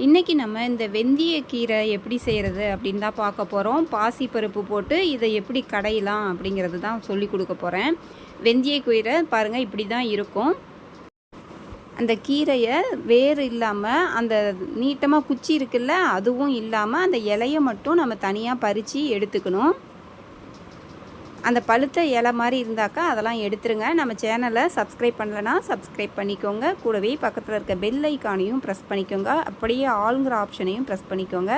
இன்றைக்கி நம்ம இந்த வெந்தய கீரை எப்படி செய்கிறது அப்படின்னு தான் பார்க்க போகிறோம் பாசிப்பருப்பு போட்டு இதை எப்படி கடையலாம் அப்படிங்கிறது தான் சொல்லி கொடுக்க போகிறேன் வெந்தய கீரை பாருங்கள் இப்படி தான் இருக்கும். அந்த கீரையை வேர் இல்லாமல் அந்த நீட்டமாக குச்சி இருக்குல்ல அதுவும் இல்லாமல் அந்த இலையை மட்டும் நம்ம தனியாக பறித்து எடுத்துக்கணும். அந்த பழுத்த இலை மாதிரி இருந்தாக்கா அதெல்லாம் எடுத்துருங்க. நம்ம சேனலை சப்ஸ்கிரைப் பண்ணலைன்னா சப்ஸ்கிரைப் பண்ணிக்கோங்க. கூடவே பக்கத்தில் இருக்க பெல் ஐக்கானையும் ப்ரெஸ் பண்ணிக்கோங்க. அப்படியே ஆளுங்கிற ஆப்ஷனையும் ப்ரெஸ் பண்ணிக்கோங்க.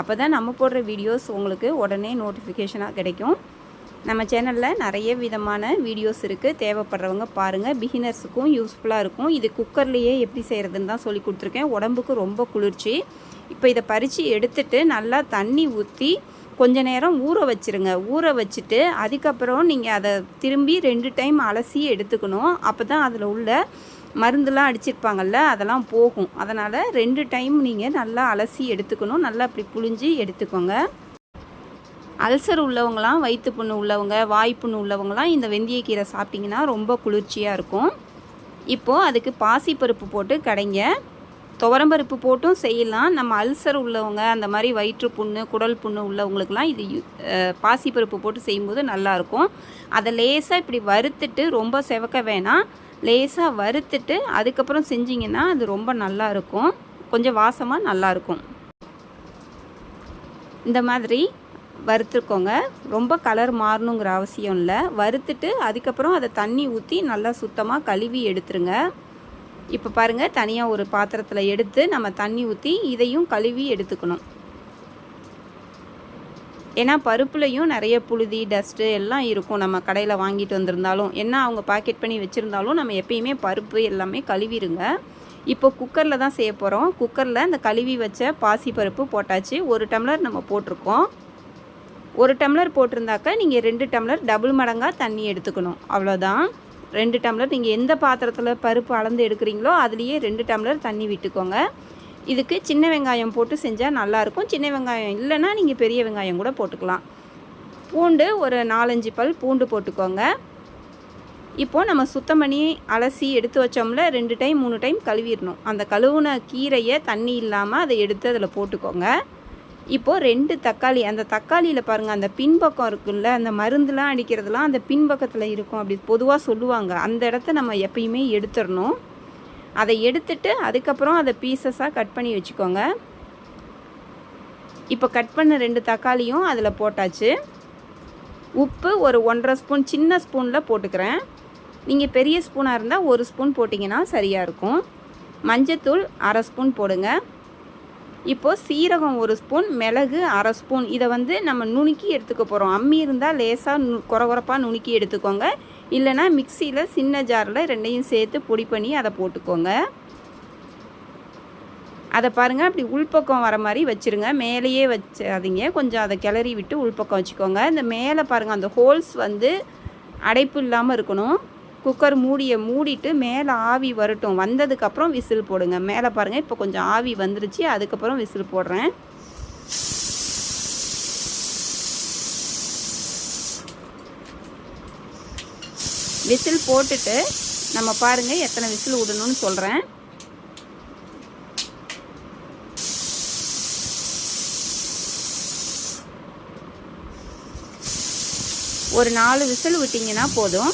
அப்போ தான் நம்ம போடுற வீடியோஸ் உங்களுக்கு உடனே நோட்டிஃபிகேஷனாக கிடைக்கும். நம்ம சேனலில் நிறைய விதமான வீடியோஸ் இருக்குது தேவைப்படுறவங்க பாருங்கள் பிகினர்ஸுக்கும் யூஸ்ஃபுல்லாக இருக்கும். இது குக்கர்லேயே எப்படி செய்கிறதுன்னு தான் சொல்லி கொடுத்துருக்கேன். உடம்புக்கு ரொம்ப குளிர்ச்சி. இப்போ இதை பறித்து எடுத்துட்டு நல்லா தண்ணி ஊற்றி கொஞ்ச நேரம் ஊற வச்சுருங்க. ஊற வச்சுட்டு அதுக்கப்புறம் நீங்கள் அதை திரும்பி ரெண்டு டைம் அலசி எடுத்துக்கணும். அப்போ தான் அதில் உள்ள மருந்துலாம் அடிச்சிருப்பாங்கல்ல அதெல்லாம் போகும். அதனால் ரெண்டு டைம் நீங்கள் நல்லா அலசி எடுத்துக்கணும். நல்லா அப்படி புழிஞ்சு எடுத்துக்கோங்க. அல்சர் உள்ளவங்களாம் வயிற்று புண்ணு உள்ளவங்க வாய்ப்புண்ணு உள்ளவங்களாம் இந்த வெந்தயக்கீரை சாப்பிட்டிங்கன்னா ரொம்ப குளிர்ச்சியாக இருக்கும். இப்போது அதுக்கு பாசிப்பருப்பு போட்டு கடைங்க. துவரம்பருப்பு போட்டும் செய்யலாம். நம்ம அல்சர் உள்ளவங்க அந்த மாதிரி வயிற்று புண்ணு குடல் புண்ணு உள்ளவங்களுக்குலாம் இது பாசிப்பருப்பு போட்டு செய்யும்போது நல்லாயிருக்கும். அதை லேசாக இப்படி வறுத்துட்டு ரொம்ப செவக்க வேணாம். லேசாக வறுத்துட்டு அதுக்கப்புறம் செஞ்சிங்கன்னா அது ரொம்ப நல்லா இருக்கும் கொஞ்சம் வாசமாக நல்லாயிருக்கும். இந்த மாதிரி வறுத்துக்கோங்க. ரொம்ப கலர் மாறணுங்கிற அவசியம் இல்லை. வறுத்துட்டு அதுக்கப்புறம் அதை தண்ணி ஊற்றி நல்லா சுத்தமாக கழுவி எடுத்துருங்க. இப்போ பாருங்கள் தனியாக ஒரு பாத்திரத்தில் எடுத்து நம்ம தண்ணி ஊற்றி இதையும் கழுவி எடுத்துக்கணும். ஏன்னா பருப்புலையும் நிறைய புழுதி டஸ்ட்டு எல்லாம் இருக்கும். நம்ம கடையில் வாங்கிட்டு வந்திருந்தாலும் என்ன அவங்க பாக்கெட் பண்ணி வச்சுருந்தாலும் நம்ம எப்பயுமே பருப்பு எல்லாமே கழுவிடுங்க இப்போ குக்கரில் தான் செய்ய போகிறோம் குக்கரில் இந்த கழுவி வச்ச பாசி பருப்பு போட்டாச்சு. ஒரு டம்ளர் நம்ம போட்டிருக்கோம். ஒரு டம்ளர் போட்டிருந்தாக்கா நீங்கள் ரெண்டு டம்ளர் டபுள் மடங்காக தண்ணி எடுத்துக்கணும். அவ்வளோதான் ரெண்டு டம்ளர் நீங்கள் எந்த பாத்திரத்தில் பருப்பு அளந்து எடுக்கிறீங்களோ அதுலேயே ரெண்டு டம்ளர் தண்ணி விட்டுக்கோங்க. இதுக்கு சின்ன வெங்காயம் போட்டு செஞ்சால் நல்லாயிருக்கும். சின்ன வெங்காயம் இல்லைன்னா நீங்கள் பெரிய வெங்காயம் கூட போட்டுக்கலாம். பூண்டு ஒரு நாலஞ்சு பல் பூண்டு போட்டுக்கோங்க. இப்போது நம்ம சுத்தம் பண்ணி அலசி எடுத்து வச்சோம்ல ரெண்டு டைம் மூணு டைம் கழுவிடணும். அந்த கழுவுன கீரையை தண்ணி இல்லாமல் அதை எடுத்து அதில் போட்டுக்கோங்க. இப்போது ரெண்டு தக்காளி அந்த தக்காளியில் பாருங்கள் அந்த பின்பக்கம் இருக்குல்ல அந்த மருந்துலாம் அடிக்கிறதுலாம் அந்த பின்பக்கத்தில் இருக்கும் அப்படி பொதுவாக சொல்லுவாங்க. அந்த இடத்த நம்ம எப்பயுமே எடுத்துடணும். அதை எடுத்துட்டு அதுக்கப்புறம் அதை பீசஸாக கட் பண்ணி வச்சுக்கோங்க. இப்போ கட் பண்ண ரெண்டு தக்காளியும் அதில் போட்டாச்சு. உப்பு ஒரு ஒன்றரை ஸ்பூன் சின்ன ஸ்பூனில் போட்டுக்கிறேன். நீங்கள் பெரிய ஸ்பூனாக இருந்தால் ஒரு ஸ்பூன் போட்டிங்கன்னா சரியாக இருக்கும். மஞ்சத்தூள் அரை ஸ்பூன் போடுங்க. இப்போது சீரகம் ஒரு ஸ்பூன் மிளகு அரை ஸ்பூன். இதை வந்து நம்ம நுணுக்கி எடுத்துக்க போகிறோம் அம்மி இருந்தால் லேசாக நு குறகுறப்பாக நுணுக்கி எடுத்துக்கோங்க. இல்லைன்னா மிக்சியில் சின்ன ஜாரில் ரெண்டையும் சேர்த்து பொடி பண்ணி அதை போட்டுக்கோங்க. அதை பாருங்கள் அப்படி உள்பக்கம் வர மாதிரி வச்சுருங்க. மேலேயே வச்சாதீங்க. கொஞ்சம் அதை கிளறி விட்டு உள்பக்கம் வச்சுக்கோங்க. இந்த மேலே பாருங்கள் அந்த ஹோல்ஸ் வந்து அடைப்பு இல்லாமல் இருக்கணும். குக்கர் மூடியை மூடிட்டு மேலே ஆவி வரட்டும். வந்ததுக்கப்புறம் விசில் போடுங்க. மேலே பாருங்கள் இப்போ கொஞ்சம் ஆவி வந்துருச்சு. அதுக்கப்புறம் விசில் போடுறேன். விசில் போட்டுட்டு நம்ம பாருங்கள் எத்தனை விசில் விடணும்னு சொல்கிறேன் ஒரு நாலு விசில் விட்டிங்கன்னா போதும்.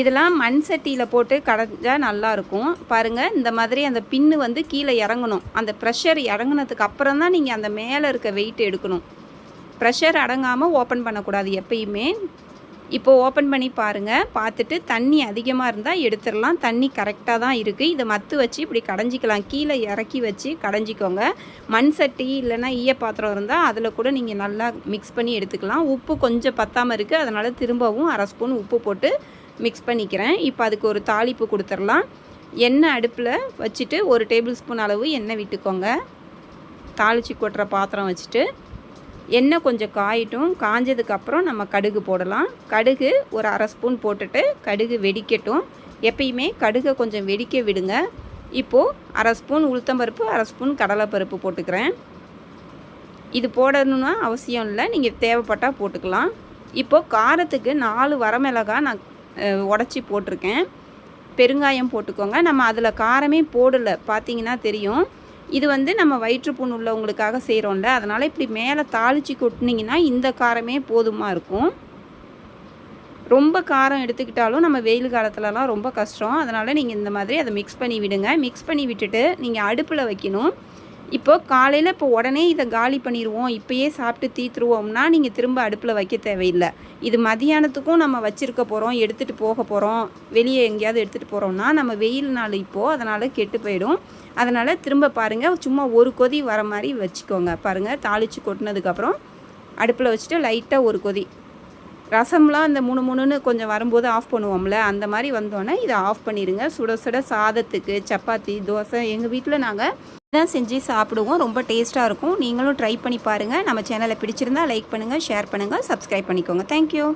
இதெல்லாம் மண் சட்டியில் போட்டு கடைஞ்சா நல்லாயிருக்கும். பாருங்கள் இந்த மாதிரி அந்த பின்னு வந்து கீழே இறங்கணும். அந்த ப்ரெஷர் இறங்கினதுக்கு அப்புறம் தான் நீங்கள் அந்த மேலே இருக்க வெயிட் எடுக்கணும். ப்ரெஷர் அடங்காமல் ஓப்பன் பண்ணக்கூடாது எப்பயுமே. இப்போ ஓப்பன் பண்ணி பாருங்கள் பார்த்துட்டு தண்ணி அதிகமாக இருந்தால் எடுத்துடலாம். தண்ணி கரெக்டாக தான் இருக்குது இதை மத்து வச்சு இப்படி கடைஞ்சிக்கலாம். கீழே இறக்கி வச்சு கடைஞ்சிக்கோங்க. மண் சட்டி இல்லைன்னா ஈய பாத்திரம் இருந்தால் அதில் கூட நீங்கள் நல்லா மிக்ஸ் பண்ணி எடுத்துக்கலாம். உப்பு கொஞ்சம் பத்தாமல் இருக்குது அதனால் திரும்பவும் அரை ஸ்பூன் உப்பு போட்டு மிக்ஸ் பண்ணிக்கிறேன். இப்போ அதுக்கு ஒரு தாளிப்பு கொடுத்துடலாம். எண்ணெய் அடுப்பில் வச்சுட்டு ஒரு டேபிள் ஸ்பூன் அளவு எண்ணெய் விட்டுக்கோங்க. தாளித்து கொட்டுற பாத்திரம் வச்சுட்டு எண்ணெய் கொஞ்சம் காயட்டும். காஞ்சதுக்கப்புறம் நம்ம கடுகு போடலாம். கடுகு ஒரு அரை ஸ்பூன் போட்டுட்டு கடுகு வெடிக்கட்டும். எப்பயுமே கடுகை கொஞ்சம் வெடிக்க விடுங்க. இப்போது அரை ஸ்பூன் உளுத்தம்பருப்பு அரை ஸ்பூன் கடலைப்பருப்பு போட்டுக்கிறேன். இது போடணும்னா அவசியம் இல்லை. நீங்கள் தேவைப்பட்டால் போட்டுக்கலாம். இப்போது காரத்துக்கு நாலு வரமிளகாய் நான் உடச்சி போட்டிருக்கேன். பெருங்காயம் போட்டுக்கோங்க. நம்ம அதில் காரமே போடலை. பார்த்தீங்கன்னா தெரியும். இது வந்து நம்ம வயிற்றுப்புண் உள்ளவங்களுக்காக செய்கிறோம்ல அதனால் இப்படி மேலே தாளித்து கொட்டினீங்கன்னா இந்த காரமே போதுமாக இருக்கும். ரொம்ப காரம் எடுத்துக்கிட்டாலும் நம்ம வெயில் காலத்துலலாம் ரொம்ப கஷ்டம். அதனால் நீங்கள் இந்த மாதிரி அதை மிக்ஸ் பண்ணி விடுங்க. மிக்ஸ் பண்ணி விட்டுட்டு நீங்கள் அடுப்பில் வைக்கணும். இப்போ காலையில் இப்போ உடனே இதை காலி பண்ணிடுவோம் இப்போயே சாப்பிட்டு தீத்துருவோம்னா நீங்கள் திரும்ப அடுப்பில் வைக்க தேவையில்லை. இது மதியானத்துக்கும் நம்ம வச்சுருக்க போகிறோம் எடுத்துகிட்டு போக போகிறோம் வெளியே எங்கேயாவது எடுத்துகிட்டு போகிறோம்னா நம்ம வெயில் நாள் இப்போது அதனால் கெட்டு போயிடும். அதனால் திரும்ப பாருங்கள் சும்மா ஒரு கொதி வர மாதிரி வச்சுக்கோங்க. பாருங்கள் தாளித்து கொட்டினதுக்கப்புறம் அடுப்பில் வச்சுட்டு லைட்டாக ஒரு கொதி. ரசம்லாம் அந்த மூணு மூணுன்னு கொஞ்சம் வரும்போது ஆஃப் பண்ணுவோம்ல அந்த மாதிரி வந்தோன்னே இதை ஆஃப் பண்ணிடுங்க சுட சுட சாதத்துக்கு சப்பாத்தி தோசை எங்கள் வீட்டில் நாங்கள் இதான் செஞ்சு சாப்பிடுவோம். ரொம்ப டேஸ்ட்டாக இருக்கும். நீங்களும் ட்ரை பண்ணி பாருங்கள் நம்ம சேனலை பிடிச்சிருந்தா லைக் பண்ணுங்கள் ஷேர் பண்ணுங்கள் சப்ஸ்கிரைப் பண்ணிக்கோங்க. தேங்க்யூ